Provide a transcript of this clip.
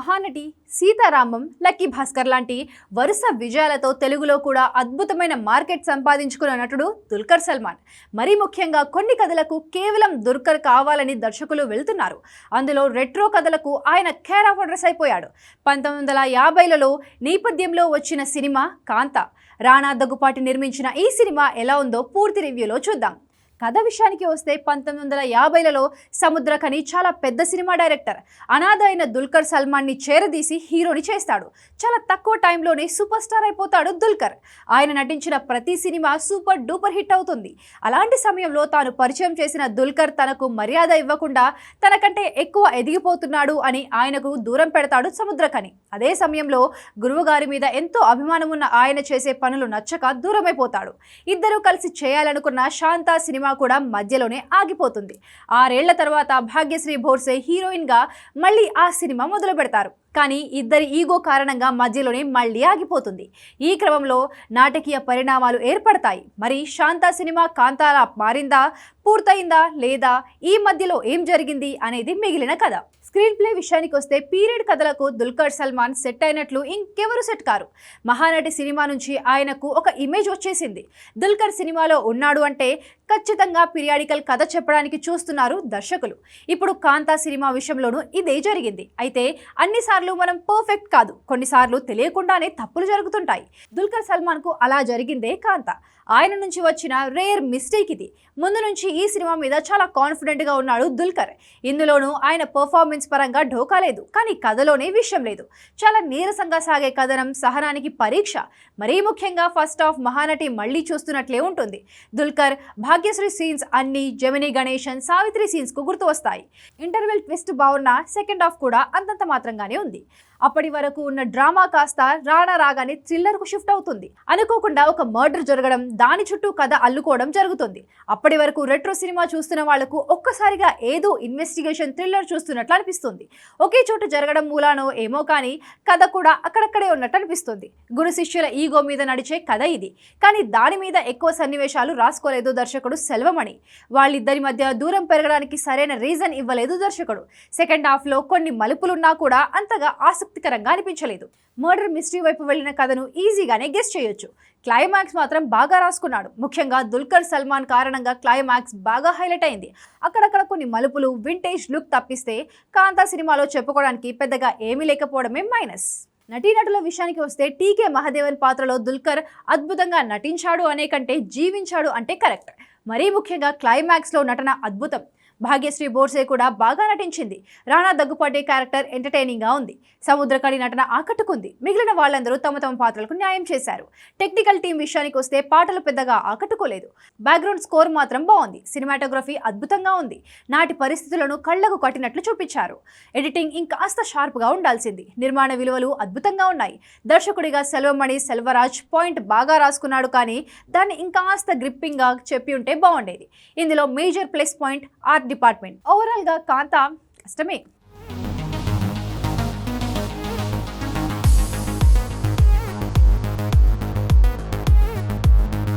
Mahanati Sitaramam lucky Bhaskar లాంటి వరుస విజయాలతో తెలుగులో కూడా అద్భుతమైన మార్కెట్ సంపాదించుకున్న నటుడు దుల్కర్ సల్మాన్. మరీ ముఖ్యంగా కొన్ని కథలకు కేవలం దుల్కర్ కావాలని దర్శకులు వెళ్తున్నారు. అందులో రెట్రో కథలకు ఆయన కేర్ ఆఫ్ అడ్రస్ అయిపోయాడు. పంతొమ్మిది వందల యాభైలలో నేపథ్యంలో వచ్చిన సినిమా కాంత. రాణా దగ్గుపాటి నిర్మించిన ఈ సినిమా ఎలా ఉందో పూర్తి రివ్యూలో చూద్దాం. కథ విషయానికి వస్తే పంతొమ్మిది వందల యాభైలలో సముద్రకని చాలా పెద్ద సినిమా డైరెక్టర్. అనాథ అయిన దుల్కర్ సల్మాన్ని చేరదీసి హీరోని చేస్తాడు. చాలా తక్కువ టైంలోనే సూపర్ స్టార్ అయిపోతాడు దుల్కర్. ఆయన నటించిన ప్రతి సినిమా సూపర్ డూపర్ హిట్ అవుతుంది. అలాంటి సమయంలో తాను పరిచయం చేసిన దుల్కర్ తనకు మర్యాద ఇవ్వకుండా తనకంటే ఎక్కువ ఎదిగిపోతున్నాడు అని ఆయనకు దూరం పెడతాడు సముద్రకని అదే సమయంలో గురువుగారి మీద ఎంతో అభిమానం ఉన్న ఆయన చేసే పనులు నచ్చక దూరమైపోతాడు. ఇద్దరూ కలిసి చేయాలనుకున్న శాంతా సినిమా కూడా మధ్యలోనే ఆగిపోతుంది. ఆరేళ్ళ తర్వాత భాగ్యశ్రీ భోర్సే హీరోయిన్గా మళ్ళీ ఆ సినిమా మొదలు పెడతారు. కానీ ఇద్దరి ఈగో కారణంగా మధ్యలోనే మళ్ళీ ఆగిపోతుంది. ఈ క్రమంలో నాటకీయ పరిణామాలు ఏర్పడతాయి. మరి శాంత సినిమా కాంతాల మారిందా పూర్తయిందా లేదా ఈ మధ్యలో ఏం జరిగింది అనేది మిగిలిన కథ. స్క్రీన్ ప్లే విషయానికి వస్తే పీరియడ్ కథలకు దుల్కర్ సల్మాన్ సెట్ అయినట్లు ఇంకెవరు సెట్ కారు. మహానటి సినిమా నుంచి ఆయనకు ఒక ఇమేజ్ వచ్చేసింది. దుల్కర్ సినిమాలో ఉన్నాడు అంటే ఖచ్చితంగా పీరియాడికల్ కథ చెప్పడానికి చూస్తున్నారు దర్శకులు. ఇప్పుడు కాంతా సినిమా విషయంలోనూ ఇదే జరిగింది. అయితే అన్నిసార్లు మనం పర్ఫెక్ట్ కాదు. కొన్నిసార్లు తెలియకుండానే తప్పులు జరుగుతుంటాయి. దుల్కర్ సల్మాన్కు అలా జరిగిందే కాంతా. ఆయన నుంచి వచ్చిన రేర్ మిస్టేక్ ఇది. ముందు నుంచి ఈ సినిమా మీద చాలా కాన్ఫిడెంట్గా ఉన్నాడు దుల్కర్. ఇందులోనూ ఆయన పర్ఫార్మెన్స్ పరంగా ఢోకా లేదు. కానీ కథలోనే విషయం లేదు. చాలా నీరసంగా సాగే కథనం సహనానికి పరీక్ష. మరీ ముఖ్యంగా ఫస్ట్ ఆఫ్ మహానటి మళ్ళీ చూస్తున్నట్లే ఉంటుంది. దుల్కర్ భాగ్యశ్రీ సీన్స్ అన్ని జమిని గణేశన్ సావిత్రి సీన్స్కు గుర్తు వస్తాయి. ఇంటర్వెల్ ట్విస్ట్ బాగున్న సెకండ్ హాఫ్ కూడా అంతంత మాత్రంగానే ఉంది. అప్పటి వరకు ఉన్న డ్రామా కాస్త రానా రాగానే థ్రిల్లర్కు షిఫ్ట్ అవుతుంది. అనుకోకుండా ఒక మర్డర్ జరగడం దాని చుట్టూ కథ అల్లుకోవడం జరుగుతుంది. అప్పటి వరకు రెట్రో సినిమా చూస్తున్న వాళ్ళకు ఒక్కసారిగా ఏదో ఇన్వెస్టిగేషన్ థ్రిల్లర్ చూస్తున్నట్లు అనిపిస్తుంది. ఒకే చోట జరగడం మూలానో ఏమో కానీ కథ కూడా అక్కడక్కడే ఉన్నట్టు అనిపిస్తుంది. గురు శిష్యుల ఈగో మీద నడిచే కథ ఇది. కానీ దాని మీద ఎక్కువ సన్నివేశాలు రాసుకోలేదు దర్శకుడు. సెల్వమణి వాళ్ళిద్దరి మధ్య దూరం పెరగడానికి సరైన రీజన్ ఇవ్వలేదు దర్శకుడు. సెకండ్ హాఫ్లో కొన్ని మలుపులున్నా కూడా అంతగా ఆసక్తికరంగా అనిపించలేదు. మర్డర్ మిస్టరీ వైపు వెళ్ళిన కథను ఈజీగానే గెస్ట్ చేయొచ్చు. క్లైమాక్స్ మాత్రం బాగా రాసుకున్నాడు. ముఖ్యంగా దుల్కర్ సల్మాన్ కారణంగా క్లైమాక్స్ బాగా హైలైట్ అయింది. అక్కడక్కడ కొన్ని మలుపులు వింటేజ్ లుక్ తప్పిస్తే కాంతా సినిమాలో చెప్పుకోవడానికి పెద్దగా ఏమీ లేకపోవడమే మైనస్. నటీనటుల విషయానికి వస్తే టీకే మహాదేవన్ పాత్రలో దుల్కర్ అద్భుతంగా నటించాడు అనే కంటే జీవించాడు అంటే కరెక్ట్. మరీ ముఖ్యంగా క్లైమాక్స్లో నటన అద్భుతం. భాగ్యశ్రీ బోర్సే కూడా బాగా నటించింది. రానా దగ్గుపాటి క్యారెక్టర్ ఎంటర్టైనింగ్గా ఉంది. సముద్రకళి నటన ఆకట్టుకుంది. మిగిలిన వాళ్ళందరూ తమ తమ పాత్రలకు న్యాయం చేశారు. టెక్నికల్ టీం విషయానికి వస్తే పాటలు పెద్దగా ఆకట్టుకోలేదు. బ్యాక్గ్రౌండ్ స్కోర్ మాత్రం బాగుంది. సినిమాటోగ్రఫీ అద్భుతంగా ఉంది. నాటి పరిస్థితులను కళ్ళకు కట్టినట్లు చూపించారు. ఎడిటింగ్ ఇంకాస్త షార్ప్గా ఉండాల్సింది. నిర్మాణ విలువలు అద్భుతంగా ఉన్నాయి. దర్శకుడిగా సెల్వమణి సెల్వరాజ్ పాయింట్ బాగా రాసుకున్నాడు కానీ దాన్ని ఇంకాస్త గ్రిప్పింగ్గా చెప్పి ఉంటే బాగుండేది. ఇందులో major plus point art department. ఓవరాల్గా కాంత కష్టమే.